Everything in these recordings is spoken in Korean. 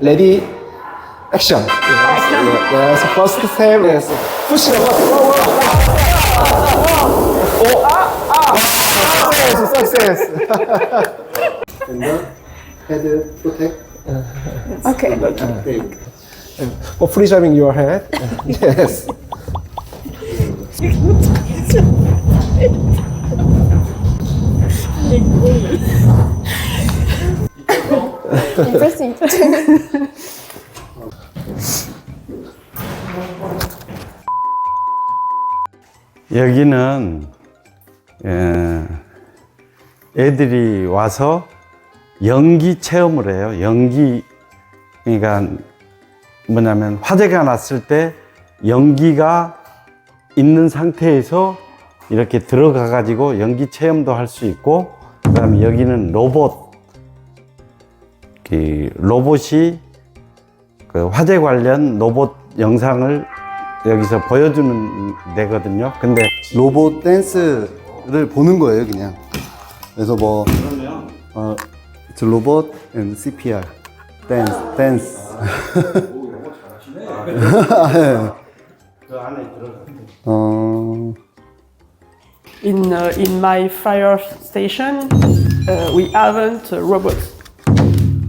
Ready, action. Yes, yes. First step, yes. Push it up. Oh, ah, ah. Success, success. and then head protect. Okay. Okay. For free driving your head. yes. Interesting. 여기는 예, 애들이 와서 연기 체험을 해요. 연기 그러니까 뭐냐면 화재가 났을 때 연기가 있는 상태에서 이렇게 들어가 가지고 연기 체험도 할 수 있고 그다음에 여기는 로봇 그 로봇이 그 화재 관련 로봇 영상을 여기서 보여주는 데거든요. 근데 로봇 댄스를 보는 거예요, 그냥. 그래서 뭐, 어, it's 로봇 and CPR. 댄스, 댄스. 그 안에 들어가. 어, In uh, in my fire station, uh, we haven't uh, robots.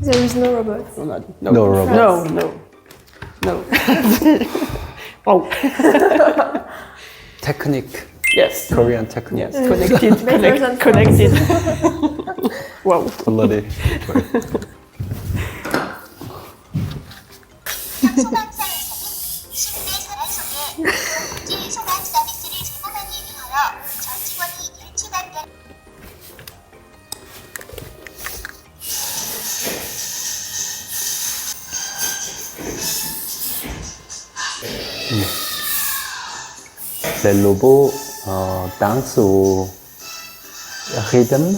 There is no robot. No, no, No robots. No, no, no. Oh, technique, yes, Korean technique. yes, connected, Better than connect, connected. wow. Bloody. Les robots euh, dansent au rythme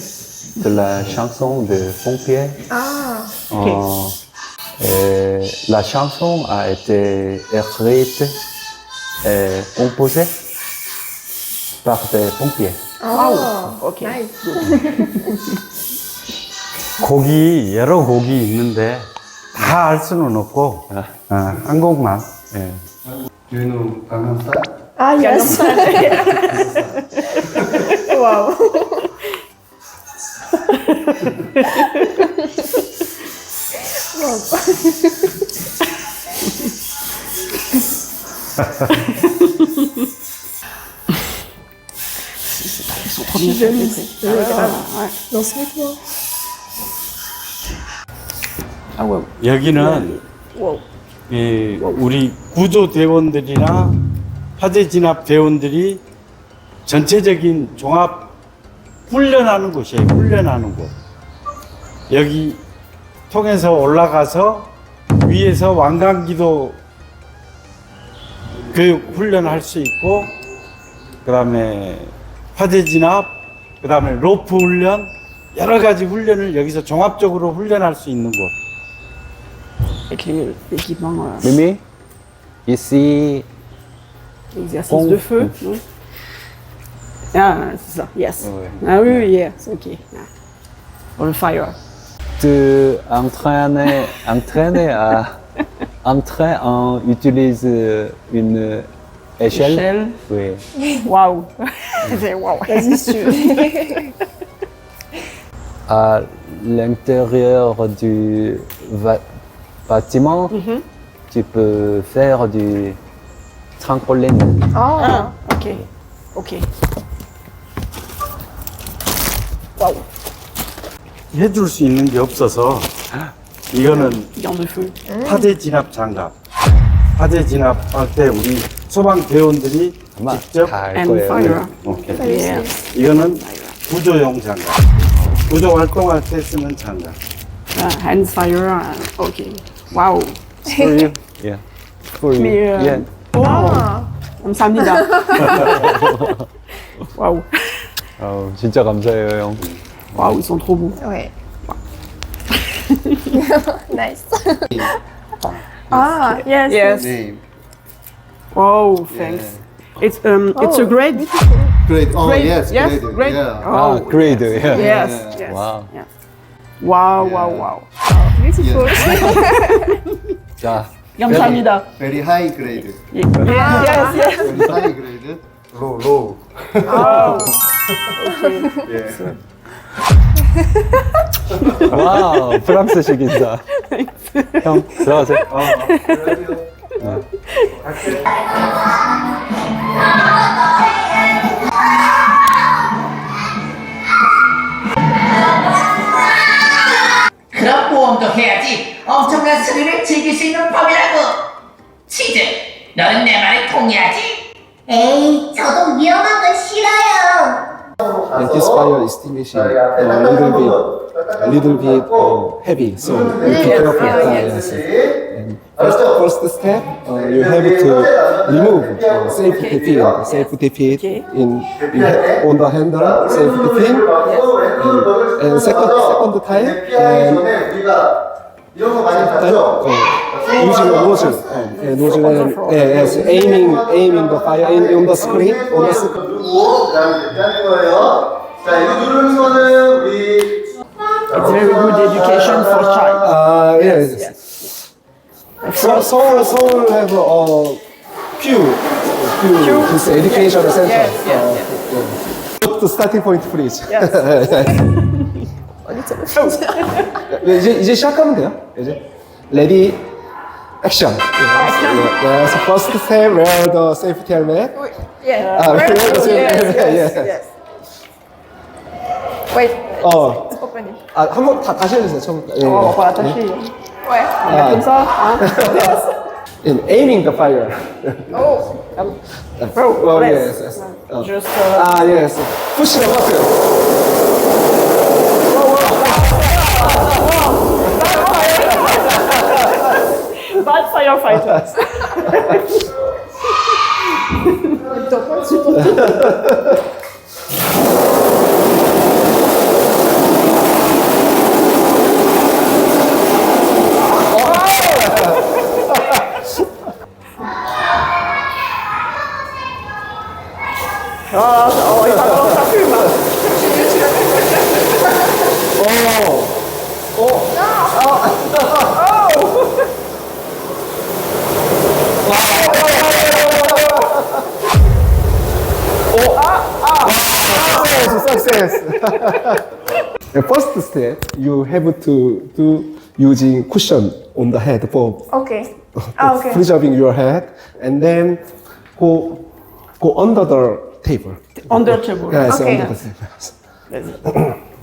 de la chanson de pompier. Ah. Euh, et la chanson a été écrite et composée par des pompiers. Oh. Okay. Nice. 곡이 여러 곡이 있는데 다 알 수는 없고 어, 한 곡만. 예. You know Gangnam Style? Ah yes. wow. Trop bien fait, les trucs. Dans ce rythme. Ah ouais. 여기는 Wow. 이 우리 구조 대원들이나 화재 진압 대원들이 전체적인 종합 훈련하는 곳이에요. 훈련하는 곳. 여기 통해서 올라가서 위에서 왕관기도 교육 훈련할 수 있고 그다음에 화재 진압 그다음에 로프 훈련 여러 가지 훈련을 여기서 종합적으로 훈련할 수 있는 곳. Avec l'équipement, euh, Mimi, ici, exercice de feu. non ah, c'est ça. Yes. Ah oui, oui, yes. Ok. Ah. Pour le fire. tu entraînes, entraînes à entrer en utilise une échelle? Échelle. Oui. Waouh. C'est waouh. Vas-y, veux. À l'intérieur du bâtiment, tu peux faire du trampoline. Oh. Ah, ok. Ok. Waouh. 해줄 수 있는 게 없어서 이거는 feu. 화재 진압 장갑. 화재 진압할 때 우리 소방 대원들이 직접 다 And 거예요. 오케이. Yes. 이거는 구조용 장갑. 구조 활동할 때 쓰는 장갑. Uh, hand fire. uh, ok. Waouh. For you. Yeah. For you. Mais, euh, Yeah. Ah. 감사합니다. Waouh. 아우, 진짜 감사해요, 형. Waouh, ils sont trop beaux. Ouais. nice. ah yes. Yes. Name. Oh, thanks. It's um, it's a grade. Great. Oh, Grade. yes, Yes, great. grade. Yeah. 아, Oh, great. Yeah. yes, yes. Wow. Yes. Wow, wow, wow. Beautiful. 자, 감사합니다. Very high grade. Yes, yes. Very high grade. Low, low. 와우, 프랑스식 인사. 형, 들어가세요. 그런 모험도 해야지 엄청난 스릴을 즐길 수 있는 법이라고 치즈 너는 내 말에 동의하지? 에이, 저도 위험한 건 싫어요. And this fire extinguishing a little bit, a little bit uh, heavy, so be careful. Uh, yes. First, first step, uh, you have to remove uh, safety pin, uh, safety pin in, in on the handle, safety pin. And, and second, second time, and uh, using a nozzle, uh, a nozzle and, uh, yes, aiming, aiming the fire in, on the screen, on the screen. It's very good education for child. Uh, yes. yes. So, Seoul, Seoul have a few, few this education center. Yes, yes, Put the starting point, please. 네, 이제 이제 시작하면 돼요. 이제 ready, action. Yes, first step wear the safety helmet. Yeah. 아, wear the safety yes, helmet. yes, yes. yes. Wait. 어, Open it. 아, 한번 다 다시 해주세요. 처음. 예. Oh, 오빠 다시. Where? Why? Uh, in aiming the fire. oh. Um, uh, well, yes, yes. Oh. Uh, Just. Ah, yes. Push the button. Bad firefighters. the first step, you have to do using cushion on the head for Okay. Ah, okay. preserving your head, and then go go under the table. Under the table. Yes, Okay. under the table.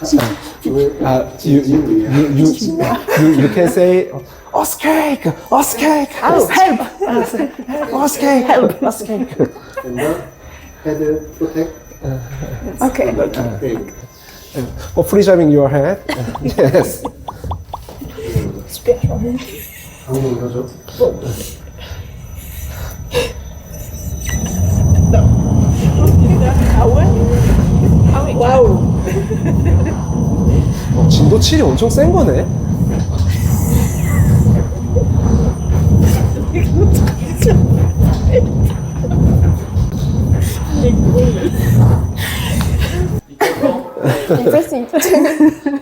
Uh, you, you, you, you, you, you can say, Oscake! Oscake! Help! Help! Oscake! Help! Oscake! 헤드 프로텍. Okay. For preserving your head. yes. 방금 이거죠. 어, 진도 7이 엄청 센 거네. 你不行这个